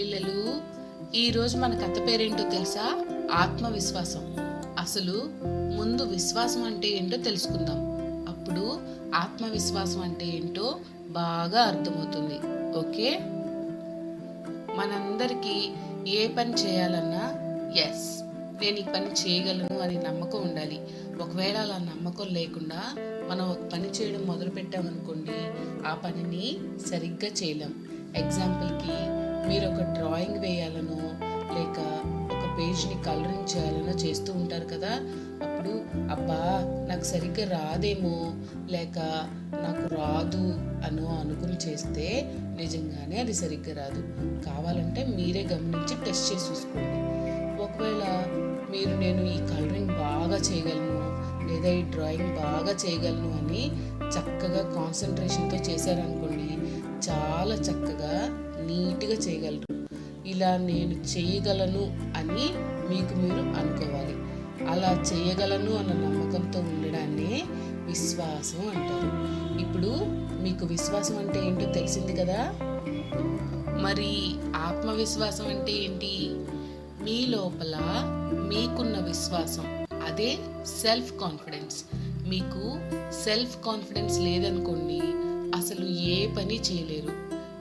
పిల్లలు ఈరోజు మన కథ పేరేంటో తెలుసా? ఆత్మవిశ్వాసం. అసలు ముందు విశ్వాసం అంటే ఏంటో తెలుసుకుందాం. అప్పుడు ఆత్మవిశ్వాసం అంటే ఏంటో బాగా అర్థమవుతుంది. ఓకే? మనందరికీ ఏ పని చేయాలన్నా ఎస్ నేను ఈ పని చేయగలను అని నమ్మకం ఉండాలి. ఒకవేళ అలా నమ్మకం లేకుండా మనం ఒక పని చేయడం మొదలు పెట్టామనుకోండి ఆ పనిని సరిగ్గా చేయలేం. ఎగ్జాంపుల్ మీరు ఒక డ్రాయింగ్ వేయాలనో లేక ఒక పేజ్ని కలరింగ్ చేయాలనో చేస్తూ ఉంటారు కదా అప్పుడు అబ్బా నాకు సరిగ్గా రాదేమో లేక నాకు రాదు అనో అనుకుని చేస్తే నిజంగానే అది సరిగ్గా రాదు. కావాలంటే మీరే గమనించి టెస్ట్ చేసి చూసుకోండి. ఒకవేళ మీరు నేను ఈ కలరింగ్ బాగా చేయగలను లేదా ఈ డ్రాయింగ్ బాగా చేయగలను అని చక్కగా కాన్సన్ట్రేషన్తో చేశారనుకోండి చాలా చక్కగా నీట్గా చేయగలరు. ఇలా నేను చేయగలను అని మీకు మీరు అనుకోవాలి. అలా చేయగలను అన్న నమ్మకంతో ఉండడాన్నే విశ్వాసం అంటారు. ఇప్పుడు మీకు విశ్వాసం అంటే ఏంటో తెలిసింది కదా? మరి ఆత్మవిశ్వాసం అంటే ఏంటి? మీ లోపల మీకున్న విశ్వాసం. అదే సెల్ఫ్ కాన్ఫిడెన్స్. మీకు సెల్ఫ్ కాన్ఫిడెన్స్ లేదనుకోండి అసలు ఏ పని చేయలేరు.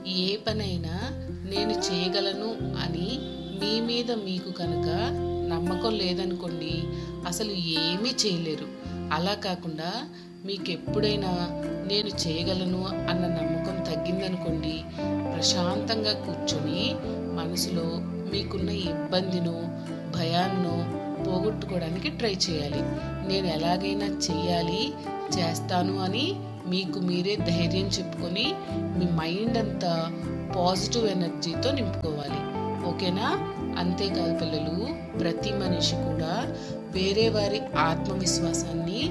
ఏ పనైనా నేను చేయగలను అని మీ మీద మీకు కనుక నమ్మకం లేదనుకోండి అసలు ఏమీ చేయలేరు. అలా కాకుండా మీకు ఎప్పుడైనా నేను చేయగలను అన్న నమ్మకం తగ్గిందనుకోండి ప్రశాంతంగా కూర్చొని మనసులో మీకున్న ఇబ్బందిను భయాన్నో పోగొట్టుకోవడానికి ట్రై చేయాలి. నేను ఎలాగైనా చెయ్యాలి చేస్తాను అని మీకు మీరే ధైర్యం చెప్పుకొని మీ మైండ్ అంతా పాజిటివ్ ఎనర్జీతో నింపుకోవాలి. ఓకేనా? అంతేకాదు పిల్లలు ప్రతి మనిషి కూడా వేరే వారి ఆత్మవిశ్వాసాన్ని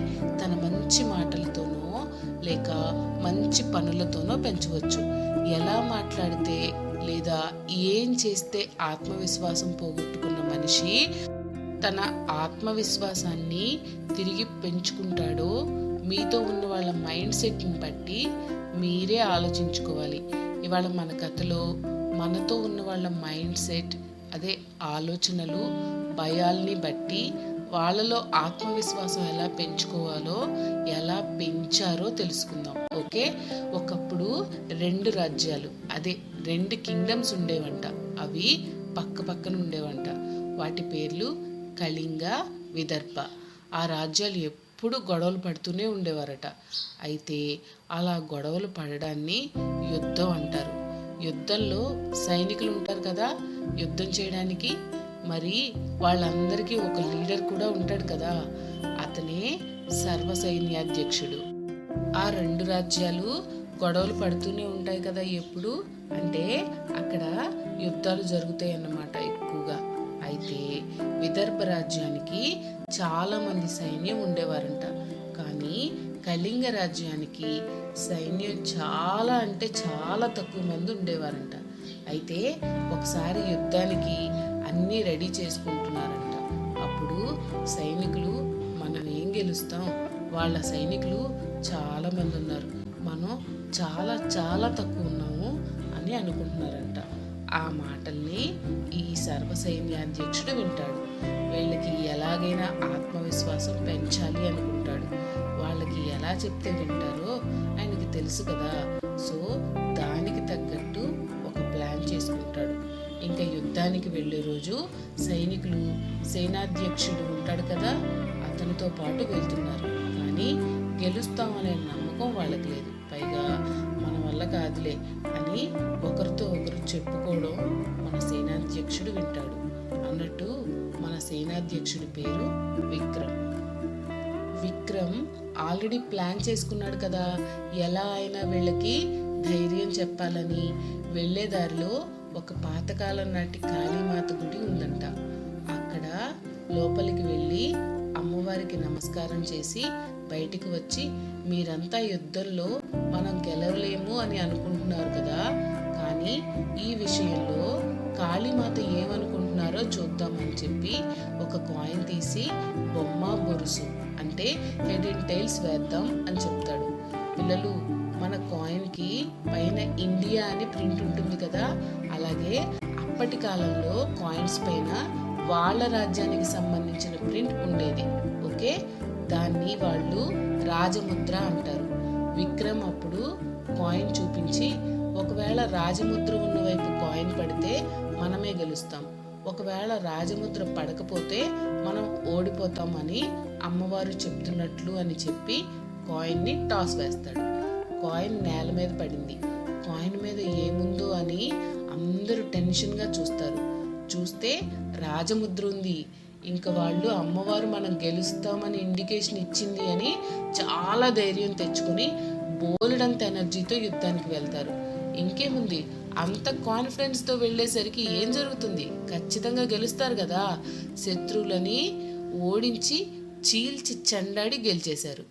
తన మంచి మాటలతోనో లేక మంచి పనులతోనో పెంచవచ్చు. ఎలా మాట్లాడితే లేదా ఏం చేస్తే ఆత్మవిశ్వాసం పోగొట్టుకున్న మనిషి తన ఆత్మవిశ్వాసాన్ని తిరిగి పెంచుకుంటాడో మీతో ఉన్న వాళ్ళ మైండ్ సెట్ని బట్టి మీరే ఆలోచించుకోవాలి. ఇవాళ మన కథలో మనతో ఉన్న వాళ్ళ మైండ్ సెట్ అదే ఆలోచనలు భయాల్ని బట్టి వాళ్ళలో ఆత్మవిశ్వాసం ఎలా పెంచుకోవాలో ఎలా పెంచారో తెలుసుకుందాం. ఓకే? ఒకప్పుడు రెండు రాజ్యాలు అదే రెండు కింగ్డమ్స్ ఉండేవంట. అవి పక్క పక్కన ఉండేవంట. వాటి పేర్లు కళింగ విదర్భ. ఆ రాజ్యాలు ఎప్పుడు ఎప్పుడు గొడవలు పడుతూనే ఉండేవారట. అయితే అలా గొడవలు పడడాన్ని యుద్ధం అంటారు. యుద్ధంలో సైనికులు ఉంటారు కదా యుద్ధం చేయడానికి. మరి వాళ్ళందరికీ ఒక లీడర్ కూడా ఉంటాడు కదా అతనే సర్వ సైన్యాధ్యక్షుడు. ఆ రెండు రాజ్యాలు గొడవలు పడుతూనే ఉంటాయి కదా ఎప్పుడు? అంటే అక్కడ యుద్ధాలు జరుగుతాయి అన్నమాట అయితే విదర్భ రాజ్యానికి చాలామంది సైన్యం ఉండేవారంట. కానీ కళింగ రాజ్యానికి సైన్యం చాలా అంటే చాలా తక్కువ మంది ఉండేవారంట. అయితే ఒకసారి యుద్ధానికి అన్నీ రెడీ చేసుకుంటున్నారంట. అప్పుడు సైనికులు మనం ఏం గెలుస్తాం? వాళ్ళ సైనికులు చాలామంది ఉన్నారు. మనం చాలా చాలా తక్కువ ఉన్నాము అని అనుకుంటున్నారంట. ఆ మాటల్ని ఈ సర్వసైన్యాధ్యక్షుడు వింటాడు. వీళ్ళకి ఎలాగైనా ఆత్మవిశ్వాసం పెంచాలి అనుకుంటాడు. వాళ్ళకి ఎలా చెప్తే వింటారో ఆయనకి తెలుసు కదా. సో దానికి తగ్గట్టు ఒక ప్లాన్ చేసుకుంటాడు. ఇంకా యుద్ధానికి వెళ్ళే రోజు సైనికులు సేనాధ్యక్షుడు ఉంటాడు కదా అతనితో పాటు వెళ్తున్నారు. కానీ గెలుస్తామనే నమ్మకం వాళ్ళకి లేదు. పైగా వల్ల కాదులే అని ఒకరితో ఒకరు చెప్పుకోవడం మన సేనాధ్యక్షుడు వింటాడు. అన్నట్టు మన సేనాధ్యక్షుడి పేరు విక్రమ్. విక్రమ్ ఆల్రెడీ ప్లాన్ చేసుకున్నాడు కదా ఎలా అయినా వీళ్ళకి ధైర్యం చెప్పాలని. వెళ్ళే దారిలో ఒక పాతకాలం నాటి కాళీమాత గుడి ఉందంట. అక్కడ లోపలికి వెళ్ళి వారికి నమస్కారం చేసి బయటికి వచ్చి మీరంతా యుద్ధంలో మనం గెలవలేము అని అనుకుంటున్నారు కదా. కానీ ఈ విషయంలో కాళీమాత ఏమనుకుంటున్నారో చూద్దామని చెప్పి ఒక కాయిన్ తీసి బొమ్మ బొరుసు అంటే హెడ్ అండ్ టైల్స్ వేద్దాం అని చెప్తాడు. పిల్లలు మన కాయిన్కి పైన ఇండియా అని ప్రింట్ ఉంటుంది కదా. అలాగే అప్పటి కాలంలో కాయిన్స్ పైన వాళ్ళ రాజ్యానికి సంబంధించిన ప్రింట్ ఉండేది. ఓకే దాన్ని వాళ్ళు రాజముద్ర అంటారు. విక్రమ్ అప్పుడు కాయిన్ చూపించి ఒకవేళ రాజముద్ర ఉన్న వైపు కాయిన్ పడితే మనమే గెలుస్తాం. ఒకవేళ రాజముద్ర పడకపోతే మనం ఓడిపోతామని అమ్మవారు చెప్తున్నట్లు అని చెప్పి కాయిన్ని టాస్ వేస్తాడు. కాయిన్ నేల మీద పడింది. కాయిన్ మీద ఏముందో అని అందరూ టెన్షన్గా చూస్తారు. చూస్తే రాజముద్ర ఉంది. ఇంకా వాళ్ళు అమ్మవారు మనం గెలుస్తామని ఇండికేషన్ ఇచ్చింది అని చాలా ధైర్యం తెచ్చుకొని బోలెడంత ఎనర్జీతో యుద్ధానికి వెళ్తారు. ఇంకేముంది? అంత కాన్ఫిడెన్స్తో వెళ్ళేసరికి ఏం జరుగుతుంది? ఖచ్చితంగా గెలుస్తారు కదా? శత్రువులని ఓడించి చీల్చి చెండాడి గెలిచేశారు.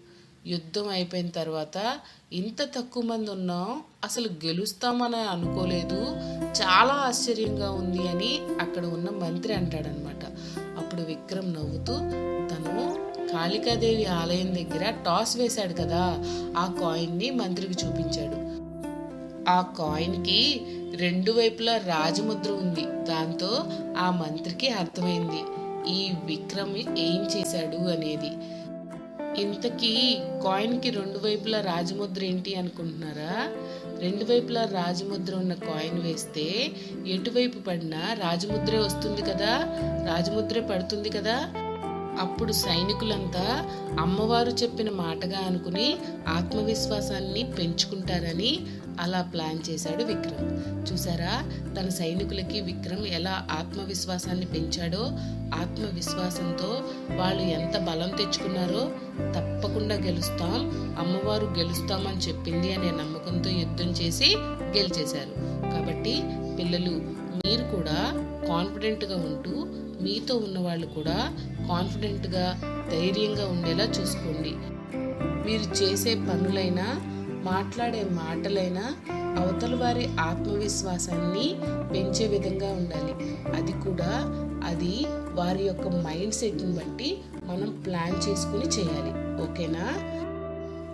యుద్ధం అయిపోయిన తర్వాత ఇంత తక్కువ మంది ఉన్నాం అసలు గెలుస్తామని అనుకోలేదు. చాలా ఆశ్చర్యంగా ఉంది అని అక్కడ ఉన్న మంత్రి అంటాడనమాట అప్పుడు విక్రమ్ నవ్వుతూ తను కాళికాదేవి ఆలయం దగ్గర టాస్ వేశాడు కదా ఆ కాయిన్ని మంత్రికి చూపించాడు. ఆ కాయిన్కి రెండు వైపులా రాజముద్ర ఉంది. దాంతో ఆ మంత్రికి అర్థమైంది ఈ విక్రమ్ ఏం చేశాడు అనేది. ఇంతకీ కాయిన్కి రెండు వైపులా రాజముద్ర ఏంటి అనుకుంటున్నారా? రెండు వైపులా రాజముద్ర ఉన్న కాయిన్ వేస్తే ఎటువైపు పడినా రాజముద్రే వస్తుంది కదా? రాజముద్రే పడుతుంది కదా? అప్పుడు సైనికులంతా అమ్మవారు చెప్పిన మాటగా అనుకుని ఆత్మవిశ్వాసాన్ని పెంచుకుంటారని అలా ప్లాన్ చేశాడు విక్రమ్. చూసారా తన సైనికులకి విక్రమ్ ఎలా ఆత్మవిశ్వాసాన్ని పెంచాడో ఆత్మవిశ్వాసంతో వాళ్ళు ఎంత బలం తెచ్చుకున్నారో తప్పకుండా గెలుస్తాం అమ్మవారు గెలుస్తామని చెప్పింది అనే నమ్మకంతో యుద్ధం చేసి గెలిచేశారు. కాబట్టి పిల్లలు మీరు కూడా కాన్ఫిడెంట్గా ఉంటూ మీతో ఉన్న వాళ్ళు కూడా కాన్ఫిడెంట్గా ధైర్యంగా ఉండేలా చూసుకోండి. మీరు చేసే పనులైనా మాట్లాడే మాటలైనా అవతల వారి ఆత్మవిశ్వాసాన్ని పెంచే విధంగా ఉండాలి. అది కూడా అది వారి యొక్క మైండ్ సెట్ని బట్టి మనం ప్లాన్ చేసుకుని చేయాలి. ఓకేనా?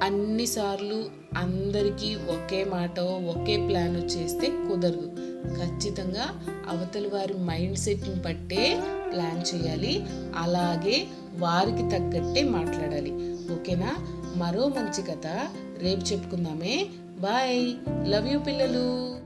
అన్నిసార్లు అందరికీ ఒకే మాట ఒకే ప్లాన్ చేస్తే కుదరదు. ఖచ్చితంగా అవతల వారి మైండ్ సెట్ని బట్టే ప్లాన్ చేయాలి. అలాగే వారికి తగ్గట్టే మాట్లాడాలి. ఓకేనా? మరో మంచి కథ రేపు చెప్పుకుందామే. బాయ్. లవ్ యూ పిల్లలు.